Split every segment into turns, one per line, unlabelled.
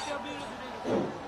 Tem que abrir o.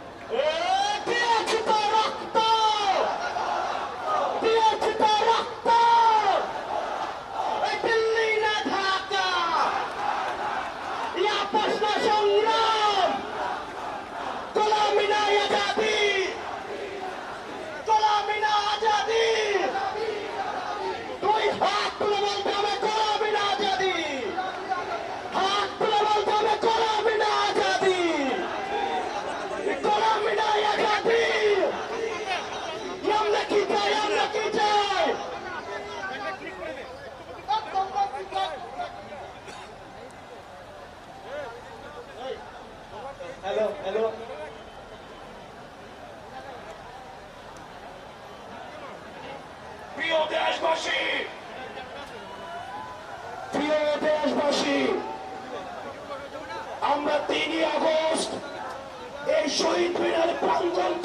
এই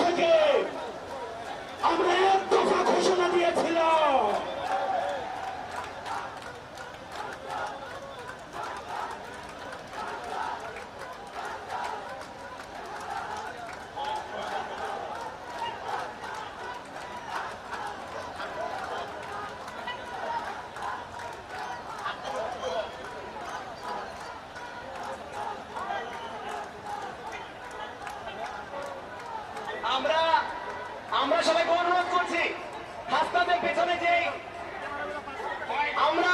থেকে আমরা এক দফা ঘোষণা দিয়েছিলাম। সবাইকে অনুরোধ করছি, হাসপাতালের পেছনে যে আমরা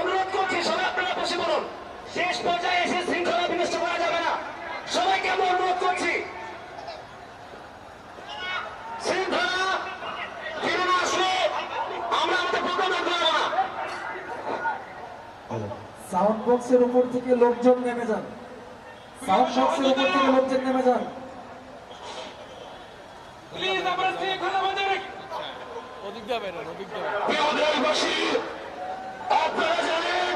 অনুরোধ করছি, সবাই আপনারা বসে বলুন শেষ পর্যায়ে এসে শৃঙ্খলা বিনষ্ট করা যাবে না। সবাইকে আমরা অনুরোধ করছি।
সাউন্ড বক্সের উপর থেকে লোকজন নেমে যান। সাউন্ড বক্সের উপর থেকে লোকজন নেমে যান।
আপনারা জানেন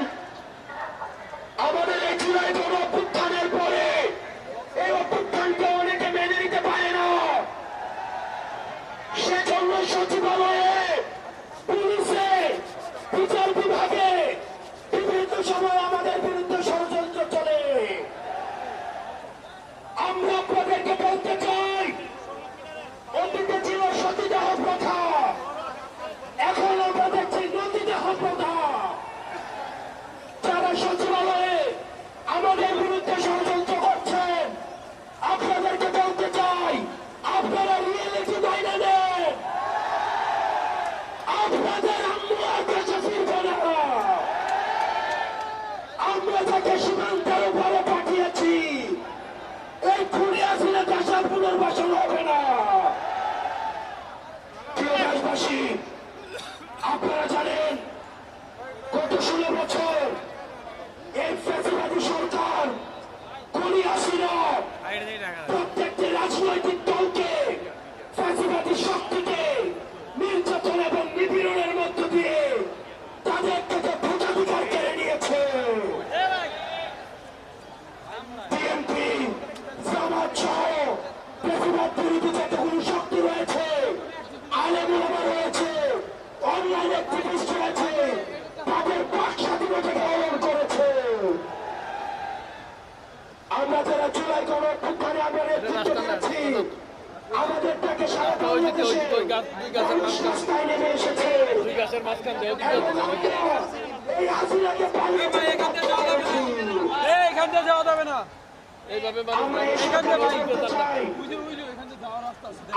আমাদের এই জুলাই গণ ফিরে আসি না। প্রত্যেকটি রাজনৈতিক এখান
দিয়ে যাওয়া যাবে না। এইভাবে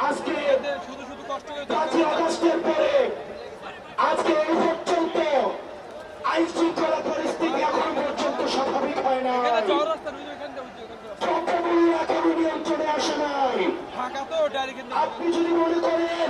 আজকে
শুধু শুধু কষ্ট করে
পাঁচই আগস্টের পরে আজকে এই পর্যন্ত আইন শৃঙ্খলা পরিস্থিতি এখন পর্যন্ত স্বাভাবিক হয় না
এখানে যাওয়ার রাস্তা বুঝে এখান দিয়ে বুঝে এখান দিয়ে।
দ্রব্যমূল্য এখনও নিয়ন্ত্রণে আসে নাই।
ফাঁকা তো ডাইরেক্ট
আপনি যদি মনে করেন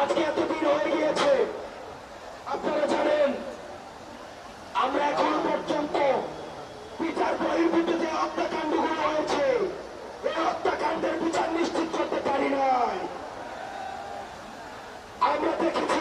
আজকে এতদিন হয়ে গিয়েছে। আপনারা জানেন, আমরা এখন পর্যন্ত বিচার বহির্ভূত যে হত্যাকাণ্ডগুলো হয়েছে, এই হত্যাকাণ্ডের বিচার নিশ্চিত করতে পারি নাই। আমরা দেখেছি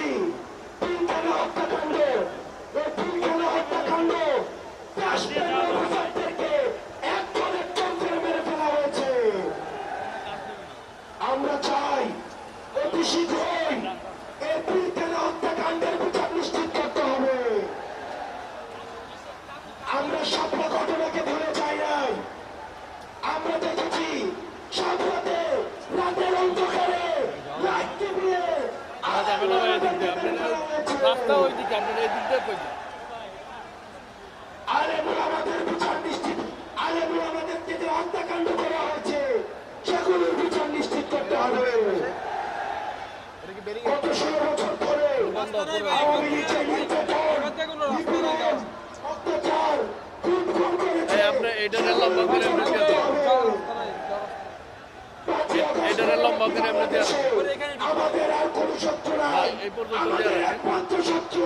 গত ষোলো বছর ধরে আওয়ামী লীগের নির্যাতন, নিপীড়ন, অত্যাচার, খুন খুন করেছে।
এই লম্বা করে এমনি দিয়ে দেন।
পাঁচই
লম্বা করে এমনি দিয়ে দেন।
আমাদের আর কোন শত্রু নাই
এই পর্যন্ত
আমাদের একমাত্র শত্রু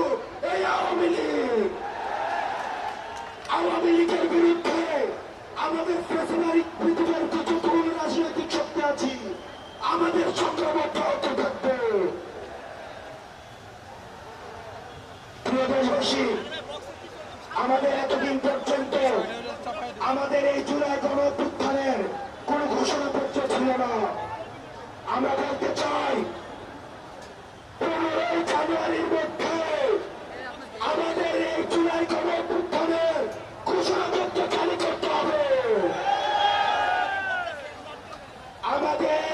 এই আওয়ামী লীগ আওয়ামী লীগের বিরুদ্ধে আমাদের পৃথিবীর যতগুলো রাজনৈতিক শক্তি আছি আমাদের সংগ্রাম অব্যাহত থাকবে আমাদের এতদিন পর্যন্ত আমাদের এই জুলাই গণ অভ্যুত্থানের কোন ঘোষণাপত্র ছিল না। আমরা বলতে চাই, পনেরোই জানুয়ারির মধ্যে আমাদের এই জুলাই গণ অভ্যুত্থানের ঘোষণাপত্র জারি করতে হবে। আমাদের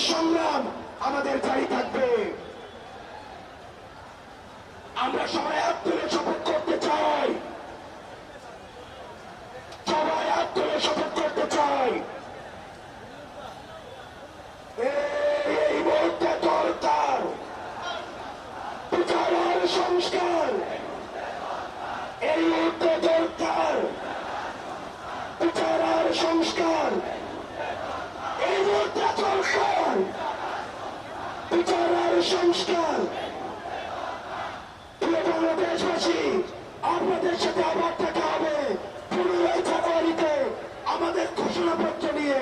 সংগ্রাম আমাদের জারি থাকবে। আমরা সবাই হাত তুলে শপথ করতে চাই। সবাই হাত তুলে শপথ করতে চাই। এই- মুহূর্তে দরকার বিচারের সংস্কার। এই মুহূর্তে দরকার সংস্কার। দরকার বিচারের সংস্কার। প্রিয় বাংলাদেশবাসী, আপনাদের সাথে আবার দেখা হবে পনেরোই জানুয়ারিতে আমাদের ঘোষণাপত্র নিয়ে।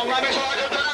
সংগ্রামী সহযোদ্ধা